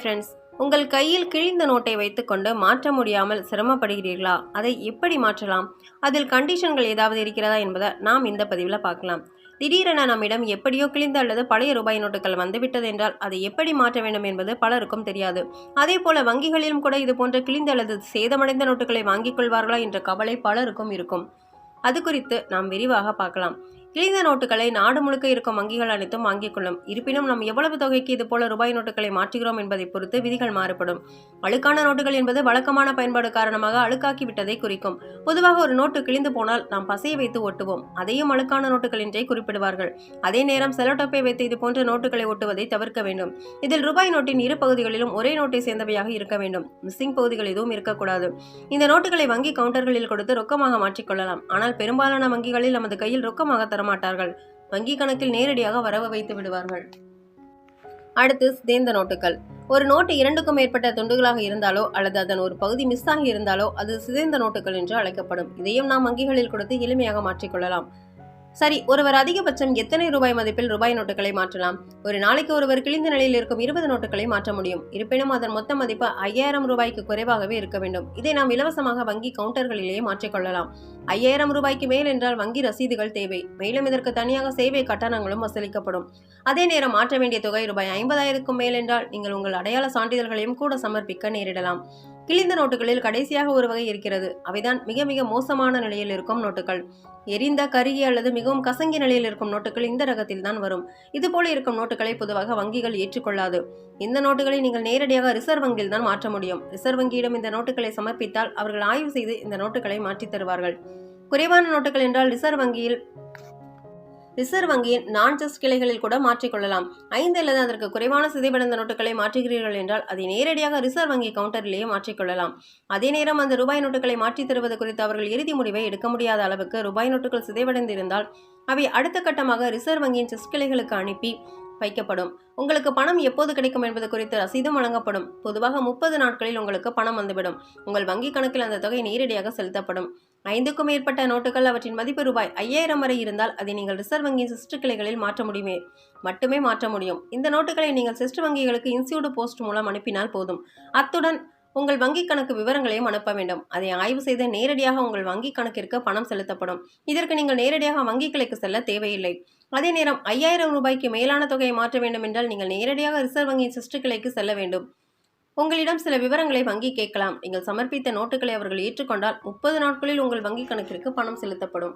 Friends உங்கள் கையில் கிழிந்த நோட்டை வைத்துக்கொண்டு மாற்ற முடியாமல் சிரமப்படுகிறீர்களா? அதை எப்படி மாற்றலாம்? அதில் கண்டிஷன்கள் ஏதாவது இருக்கிறதா என்பதை நாம் இந்த பதிவில் பார்க்கலாம். திடீரென நம்மிடம் எப்படியோ கிழிந்த அல்லது பழைய ரூபாய் நோட்டுகள் வந்துவிட்டது என்றால் அதை எப்படி மாற்ற வேண்டும் என்பது பலருக்கும் தெரியாது. அதே போல வங்கிகளிலும் கூட இது போன்ற கிழிந்த அல்லது சேதமடைந்த நோட்டுகளை வாங்கிக் கொள்வார்களா என்ற கவலை பலருக்கும் இருக்கும். அது குறித்து நாம் விரிவாக பார்க்கலாம். கிழிந்த நோட்டுகளை நாடு முழுக்க இருக்கும் வங்கிகள் அனைத்தும் வாங்கிக் கொள்ளும். இருப்பினும் நாம் எவ்வளவு தொகைக்கு இது போல ரூபாய் நோட்டுகளை மாற்றுகிறோம் என்பதை பொறுத்து விதிகள் மாறுபடும். அழுக்கான நோட்டுகள் என்பது வழக்கமான பயன்பாடு காரணமாக அழுக்காக்கி விட்டதை குறிக்கும். பொதுவாக ஒரு நோட்டு கிழிந்து போனால் நாம் பசையை வைத்து ஒட்டுவோம். அதையும் அழுக்கான நோட்டுகள் என்றே குறிப்பிடுவார்கள். அதே நேரம் செலோடப்பை வைத்து இது போன்ற நோட்டுகளை ஒட்டுவதை தவிர்க்க வேண்டும். இதில் ரூபாய் நோட்டின் இரு பகுதிகளிலும் ஒரே நோட்டை சேர்ந்தவையாக இருக்க வேண்டும். மிஸ்ஸிங் பகுதிகள் எதுவும் இருக்கக்கூடாது. இந்த நோட்டுகளை வங்கி கவுண்டர்களில் கொடுத்து ரொக்கமாக மாற்றிக்கொள்ளலாம் ஆனால் பெரும்பாலான வங்கிகளில் நமது கையில் ரொக்கமாக தரமாட்டார்கள். வங்கி கணக்கில் நேரடியாக வரவு வைத்து விடுவார்கள். அடுத்து சிதைந்த நோட்டுகள். ஒரு நோட்டு இரண்டுக்கும் மேற்பட்ட துண்டுகளாக இருந்தாலோ அல்லது அதன் ஒரு பகுதி மிஸ் ஆகி இருந்தாலோ அது சிதைந்த நோட்டுகள் என்று அழைக்கப்படும். இதையும் நாம் வங்கிகளில் கொடுத்து எளிமையாக மாற்றிக்கொள்ளலாம் சரி ஒருவர் அதிகபட்சம் எத்தனை ரூபாய் மதிப்பில் ரூபாய் நோட்டுகளை மாற்றலாம்? ஒரு நாளைக்கு ஒருவர் கிழிந்த நிலையில் இருக்கும் இருபது நோட்டுகளை மாற்ற முடியும். இருப்பினும் அதன் மொத்த மதிப்பு ஐயாயிரம் ரூபாய்க்கு குறைவாகவே இருக்க வேண்டும். இதை நாம் இலவசமாக வங்கி கவுண்டர்களிலேயே மாற்றிக்கொள்ளலாம் ஐயாயிரம் ரூபாய்க்கு மேல் என்றால் வங்கி ரசீதுகள் தேவை. மேலும் இதற்கு தனியாக சேவை கட்டணங்களும் வசூலிக்கப்படும். அதே நேரம் மாற்ற வேண்டிய தொகை ரூபாய் ஐம்பதாயிரத்துக்கும் மேல் என்றால் நீங்கள் உங்கள் அடையாள சான்றிதழ்களையும் கூட சமர்ப்பிக்க நேரிடலாம். கிழிந்த நோட்டுகளில் கடைசியாக ஒரு வகை இருக்கிறது. அவைதான் மிக மிக மோசமான நிலையில் இருக்கும் நோட்டுகள் எரிந்த கருகி அல்லது மிகவும் கசங்கிய நிலையில் இருக்கும் நோட்டுகள் இந்த ரகத்தில் தான் வரும். இதுபோல இருக்கும் நோட்டுகளை பொதுவாக வங்கிகள் ஏற்றுக்கொள்ளாது. இந்த நோட்டுகளை நீங்கள் நேரடியாக ரிசர்வ் வங்கியில் தான் மாற்ற முடியும். ரிசர்வ் வங்கியிடம் இந்த நோட்டுகளை சமர்ப்பித்தால் அவர்கள் ஆய்வு செய்து இந்த நோட்டுகளை மாற்றித் தருவார்கள். குறைவான நோட்டுகள் என்றால் ரிசர்வ் வங்கியில் ரிசர்வ் வங்கியின் நான் செஸ் கிளைகளில் கூட மாற்றிக்கொள்ளலாம். ஐந்து அல்லது அதற்கு குறைவான சிதைவடைந்த நோட்டுகளை மாற்றுகிறீர்கள் என்றால் அதை நேரடியாக ரிசர்வ் வங்கி கவுண்டரிலேயே மாற்றிக்கொள்ளலாம். அதே நேரம் அந்த ரூபாய் நோட்டுகளை மாற்றித் தருவது குறித்து அவர்கள் இறுதி முடிவை எடுக்க முடியாத அளவுக்கு ரூபாய் நோட்டுகள் சிதைவடைந்திருந்தால் அவை அடுத்த கட்டமாக ரிசர்வ் வங்கியின் செஸ் கிளைகளுக்கு அனுப்பி வைக்கப்படும். உங்களுக்கு பணம் எப்போது கிடைக்கும் என்பது குறித்து ரசீதும் வழங்கப்படும். பொதுவாக முப்பது நாட்களில் உங்களுக்கு பணம் வந்துவிடும். உங்கள் வங்கிக் கணக்கில் அந்த தொகை நேரடியாக செலுத்தப்படும். ஐந்துக்கும் மேற்பட்ட நோட்டுகள் அவற்றின் மதிப்பு ரூபாய் ஐயாயிரம் வரை இருந்தால் அதை நீங்கள் ரிசர்வ் வங்கியின் சிஸ்டர் கிளைகளில் மாற்ற முடியுமே? மட்டுமே மாற்ற முடியும். இந்த நோட்டுகளை நீங்கள் சிஸ்டர் வங்கிகளுக்கு இன்சியூட் போஸ்ட் மூலம் அனுப்பினால் போதும். அத்துடன் உங்கள் வங்கிக் கணக்கு விவரங்களையும் அனுப்ப வேண்டும். அதை ஆய்வு செய்து நேரடியாக உங்கள் வங்கிக் கணக்கிற்கு பணம் செலுத்தப்படும். இதற்கு நீங்கள் நேரடியாக வங்கிக் கிளைக்கு செல்ல தேவையில்லை. அதே நேரம் ஐயாயிரம் ரூபாய்க்கு மேலான தொகையை மாற்ற வேண்டும் என்றால் நீங்கள் நேரடியாக ரிசர்வ் வங்கியின் சிஸ்ட் கிளைக்கு செல்ல வேண்டும். உங்களிடம் சில விவரங்களை வங்கி கேட்கலாம். நீங்கள் சமர்ப்பித்த நோட்டுகளை அவர்கள் ஏற்றுக்கொண்டால் முப்பது நாட்களில் உங்கள் வங்கிக் கணக்கிற்கு பணம் செலுத்தப்படும்.